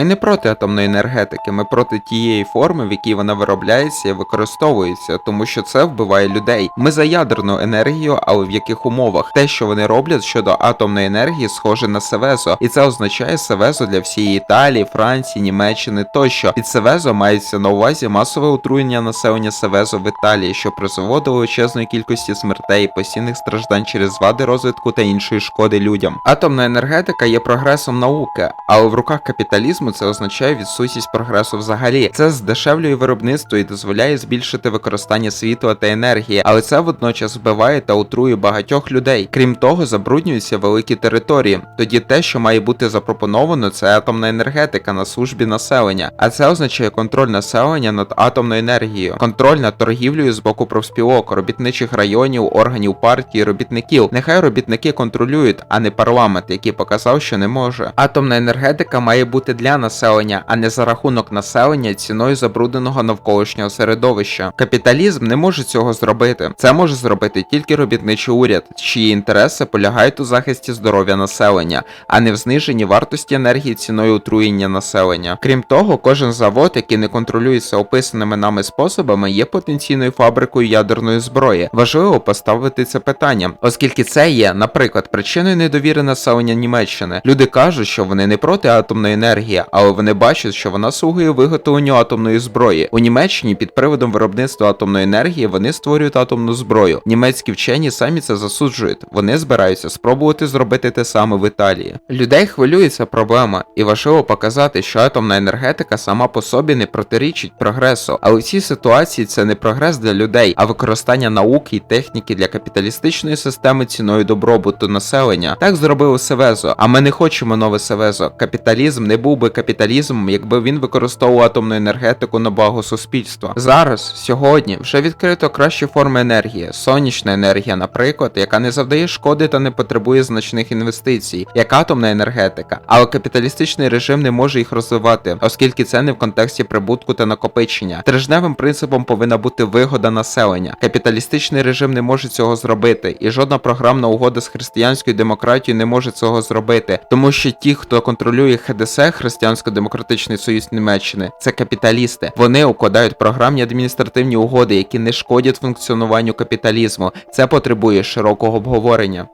Ми не проти атомної енергетики, ми проти тієї форми, в якій вона виробляється і використовується, тому що це вбиває людей. Ми за ядерну енергію, але в яких умовах? Те, що вони роблять щодо атомної енергії, схоже на Севезо, і це означає Севезо для всієї Італії, Франції, Німеччини тощо. Під Севезо мається на увазі масове отруєння населення Севезо в Італії, що призводило до величезної кількості смертей, постійних страждань через вади розвитку та іншої шкоди людям. Атомна енергетика є прогресом науки, але в руках капіталізму це означає відсутність прогресу взагалі. Це здешевлює виробництво і дозволяє збільшити використання світла та енергії, але це водночас вбиває та отрує багатьох людей. Крім того, забруднюються великі території. Тоді те, що має бути запропоновано, це атомна енергетика на службі населення, а це означає контроль населення над атомною енергією, контроль над торгівлею з боку профспілок, робітничих районів, органів партії, робітників. Нехай робітники контролюють, а не парламент, який показав, що не може. Атомна енергетика має бути для населення, а не за рахунок населення ціною забрудненого навколишнього середовища. Капіталізм не може цього зробити. Це може зробити тільки робітничий уряд, чиї інтереси полягають у захисті здоров'я населення, а не в зниженні вартості енергії ціною отруєння населення. Крім того, кожен завод, який не контролюється описаними нами способами, є потенційною фабрикою ядерної зброї. Важливо поставити це питання, оскільки це є, наприклад, причиною недовіри населення Німеччини. Люди кажуть, що вони не проти атомної енергії, але вони бачать, що вона слугує виготовленню атомної зброї. У Німеччині під приводом виробництва атомної енергії вони створюють атомну зброю. Німецькі вчені самі це засуджують. Вони збираються спробувати зробити те саме в Італії. Людей хвилює ця проблема, і важливо показати, що атомна енергетика сама по собі не протирічить прогресу. Але в цій ситуації це не прогрес для людей, а використання науки і техніки для капіталістичної системи ціною добробуту населення. Так зробило Севезо. А ми не хочемо нове Севезо. Капіталізм не був би капіталізмом, якби він використовував атомну енергетику на благо суспільства. Зараз, сьогодні, вже відкрито кращі форми енергії, сонячна енергія, наприклад, яка не завдає шкоди та не потребує значних інвестицій, як атомна енергетика. Але капіталістичний режим не може їх розвивати, оскільки це не в контексті прибутку та накопичення. Тижневим принципом повинна бути вигода населення. Капіталістичний режим не може цього зробити, і жодна програмна угода з християнською демократією не може цього зробити, тому що ті, хто контролює ХДС, Християнсько-демократичний союз Німеччини, це капіталісти. Вони укладають програмні адміністративні угоди, які не шкодять функціонуванню капіталізму. Це потребує широкого обговорення.